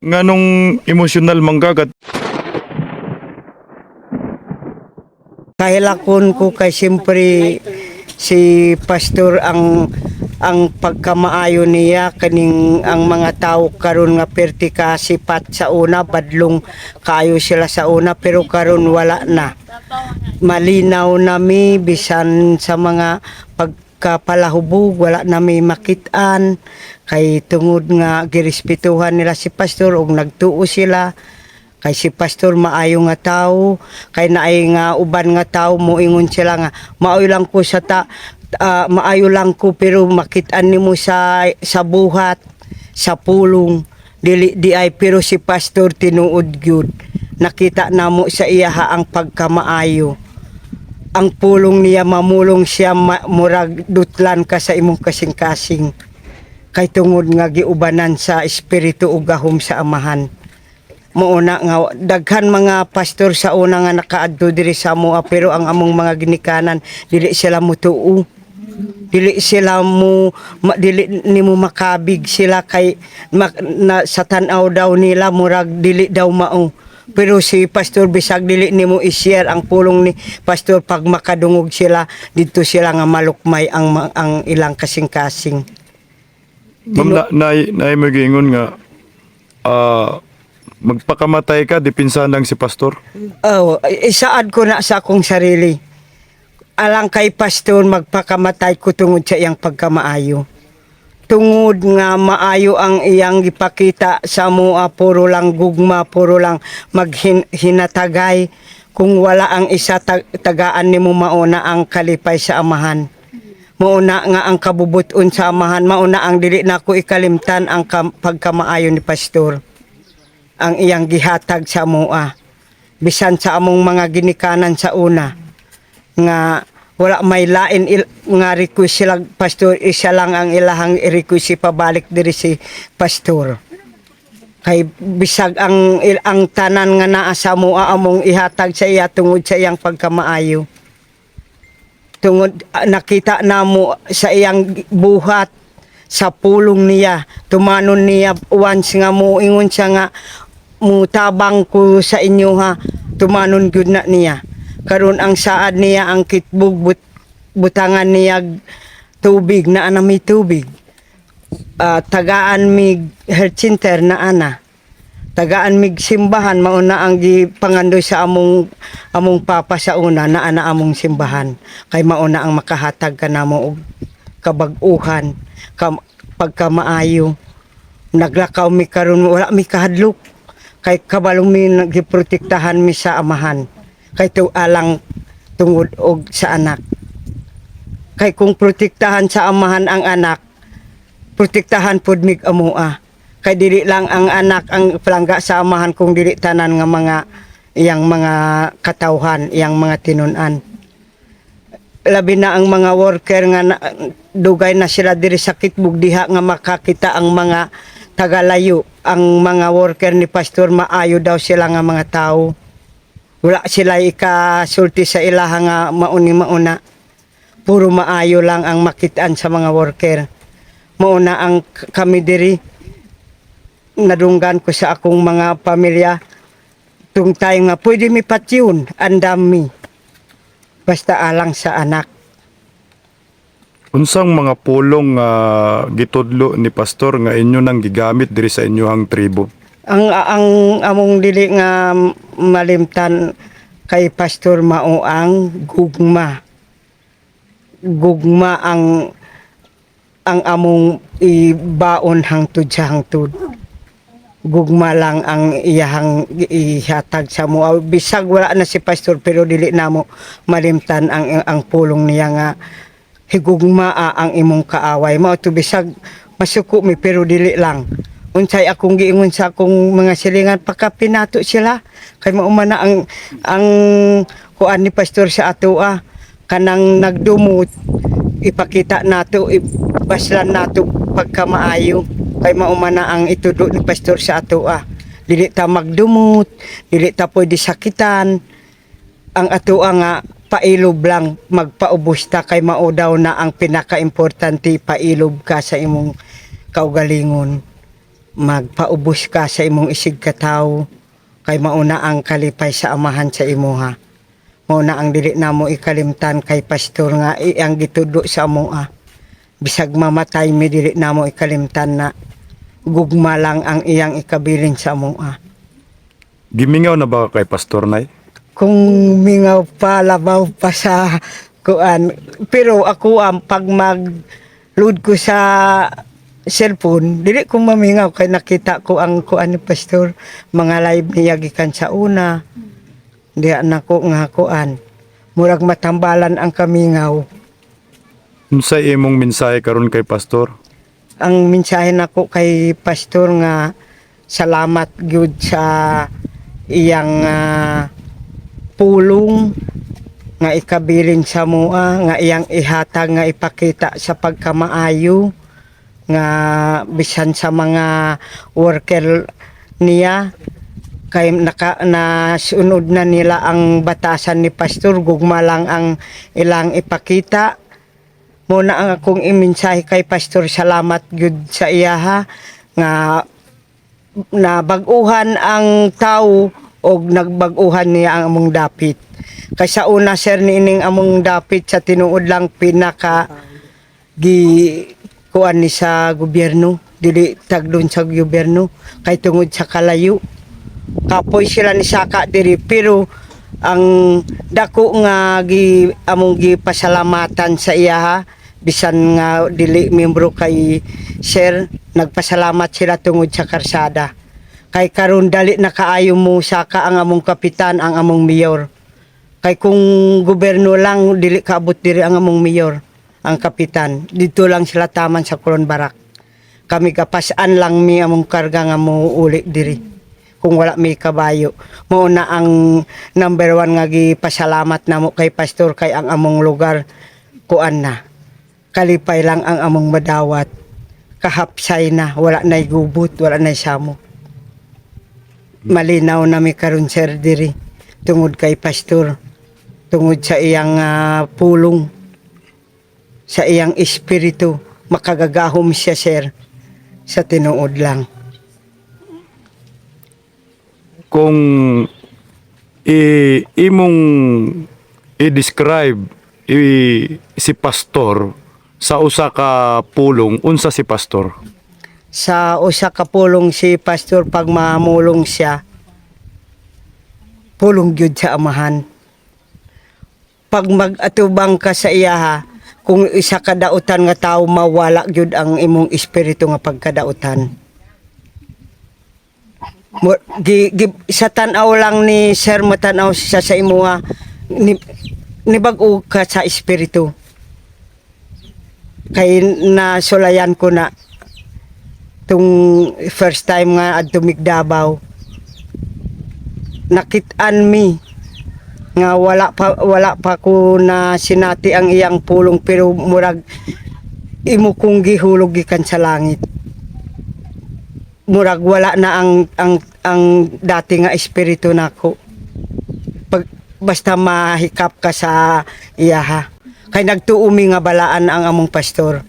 Nganong emosyonal manggagat. Kahilakon ko kay siyempre si pastor ang ang pagkamaayo niya kaning ang mga tao karon nga perti ka sipat sa una badlong kayo sila sa una pero karon wala na. Malinaw nami bisan sa mga pagkapalahubog wala nami makitaan kay tungod nga girespetuhan nila si pastor ug nagtuo sila kay si pastor maayo nga tao kay naay nga uban nga tao moingon sila nga maayo lang ko sa ta ah, maayo lang ko pero makitaan nimo sa sa buhat sa pulong dili di ay pero si pastor tinuod gyud nakita namo sa iyaha ang pagkamaayo. Ang pulong niya mamulong siya ma- murag dutlan ka sa imong kasing-kasing kay tungod nga giubanan sa espiritu ug gahom sa amahan Mauna nga daghan mga pastor sa una nga nakaadto diri sa moa pero ang among mga ginikanan dili sila mutuo. Dili sila mo ma, dili nimo makabig sila kay mak, na, sa tan-aw daw nila murag dili daw mao. Pero si pastor bisag dili nimo i-share ang pulong ni pastor pag makadungog sila dito sila nga malukmay ang ma- ang ilang kasing-kasing. Ma'am na nay nay magingon nga ah magpakamatay ka dipinsan lang si pastor. Oh, isaad ko na sa akong sarili. Alang kay pastor magpakamatay ko tungod sa iyang pagkamaayo. Tungod nga maayo ang iyang gipakita sa mua puro lang gugma, puro lang maghinatagay kung wala ang isa tag- tagaan nimo mauna ang kalipay sa amahan. Mauna nga ang kabubuton sa amahan, mauna ang dili na ko ikalimtan ang kam- pagkamaayo ni pastor. Ang iyang gihatag sa mua. Bisan sa among mga ginikanan sa una nga wala may lain il, nga request sila pastor isa lang ang ilahang request pabalik diri si pastor. Kay bisag ang ang tanan nga naa sa mua among ihatag sa iya tungod sa iyang pagkamaayo tungod nakita namo sa iyang buhat sa pulong niya. Tumanon niya once nga mo ingon siya nga mutabang ko sa inyo ha. Tumanon gyud na niya. Karon ang saad niya ang kitbug but, butangan niya tubig na ana tubig. Ah, tagaan mig health center na. ana tagaan mig simbahan mauna ang gipangandoy sa among among papa sa una na ana among simbahan. Kay mauna ang makahatag ka namo og kabag-uhan kam, pagkamaayo. Naglakaw mi karon wala mi kahadlok. Kay kabalong mi nagiprotektahan mi sa amahan. Kay tu alang tungod og sa anak. Kay kung protektahan sa amahan ang anak protektahan pud mig amoa kay dili lang ang anak ang palangga sa amahan kung dili tanan nga mga iyang mga katawhan iyang mga tinunan. Labi na ang mga worker nga na, dugay na sila diri sa kitbug diha nga makakita ang mga tagalayo. Ang mga worker ni pastor maayo daw sila nga mga tao. Wala sila ikasulti sa ilaha nga mauni mauna. Puro maayo lang ang makitaan sa mga worker. Mauna ang kami diri nadunggan ko sa akong mga pamilya. Tung tayo nga pwede mi patyon andami basta alang sa anak. Unsang mga pulong nga gitudlo ni pastor nga inyo nang gigamit diri sa inyohang tribo? ang ang among dili nga malimtan kay pastor mao ang gugma. Gugma ang ang among ibaon hangtod sa hangtod gugma lang ang iyahang ihatag sa mo. Bisag wala na si pastor pero dili namo malimtan ang ang pulong niya nga higugma ah, ang imong kaaway. Mao to bisag masuko mi pero dili lang. Unsay akong giingon sa akong mga silingan pakapinato sila. Kay maumana ang ang kuan ni pastor sa ato ah kanang nagdumot ipakita nato ibaslan nato pagkamaayo kay maumana ang itudo ni pastor sa ato ah. Dili ta magdumot dili ta pwede sakitan. Ang ato nga pailob lang magpaubos ta kay mao daw na ang pinaka-importante pailob ka sa imong kaugalingon. Magpaubos ka sa imong isig kataw kay mauna ang kalipay sa amahan sa imuha mauna ang dili namo ikalimtan kay pastor nga iyang gitudo sa amoa bisag mamatay mi dili namo ikalimtan na gugma lang ang iyang ikabilin sa amoa Gimingaw na ba ka kay Pastor Nay? kung mingaw pa labaw pa sa kuan. Pero ako ang pag mag load ko sa cellphone dili ko mamingaw kay nakita ko ang kuan ni pastor. Mga live niya gikan sa una. Di na ko nga kuan. Murag matambalan ang kamingaw. Unsa imong mensahe karon kay Pastor? Ang mensahe nako kay pastor nga salamat gyud sa iyang ah, pulong nga ikabilin sa mua nga iyang ihatag nga ipakita sa pagkamaayo nga bisan sa mga worker niya. Kay naka na sunod na nila ang batasan ni pastor gugma lang ang ilang ipakita muna ang akong imensahe kay pastor. Salamat gyud sa iya ha? Nga na baguhan ang tao o nagbaguhan niya ang among dapit. Kay sa una sir niining among dapit sa tinuod lang pinaka gi kuan ni sa gobyerno. Dili tagdon sa gobyerno. Kay tungod sa kalayo. Kapoy sila ni saka diri. Pero ang dako nga gi among gipasalamatan sa iya ha bisan nga dili membro kay sir nagpasalamat sila tungod sa karsada. Kay karon dali na kaayo mo saka ang among kapitan ang among mayor. Kay kung gobyerno lang dili kaabot diri ang among mayor ang kapitan. Dito lang sila taman sa Kulon Barak. Kami kapasaan lang mi among karga nga mo uli diri. Kung wala may kabayo. Mao na ang number one nga gipasalamat namo kay pastor kay ang among lugar. Kuan na kalipay lang ang among madawat. Kahapsay na wala nay gubot wala nay samo. Malinaw na mi karon sir diri. Tungod kay pastor. Tungod sa iyang ah, pulong. Sa iyang espiritu. Makagagahom siya sir sa tinuod lang. Kung i imong i-describe i, si Pastor sa usa ka pulong, unsa si Pastor? sa usa ka pulong si pastor pag mamulong siya pulong gyud sa amahan. Pag mag-atubang ka sa iya ha, kung isa ka dautan nga tao mawala gyud ang imong espiritu nga pagkadautan. Gi, gi, sa tanaw lang ni sir matanaw siya sa imuha ni, nibag-o ka sa espiritu kay nasulayan ko na tung first time nga adto Migdabaw. Nakitaan mi nga wala pa wala pa ko na sinati ang iyang pulong pero murag imo kong gihulog gikan sa langit. Murag wala na ang ang ang dati nga espiritu nako. Pag basta mahikap ka sa iya ha kay nagtuumi nga balaan ang among pastor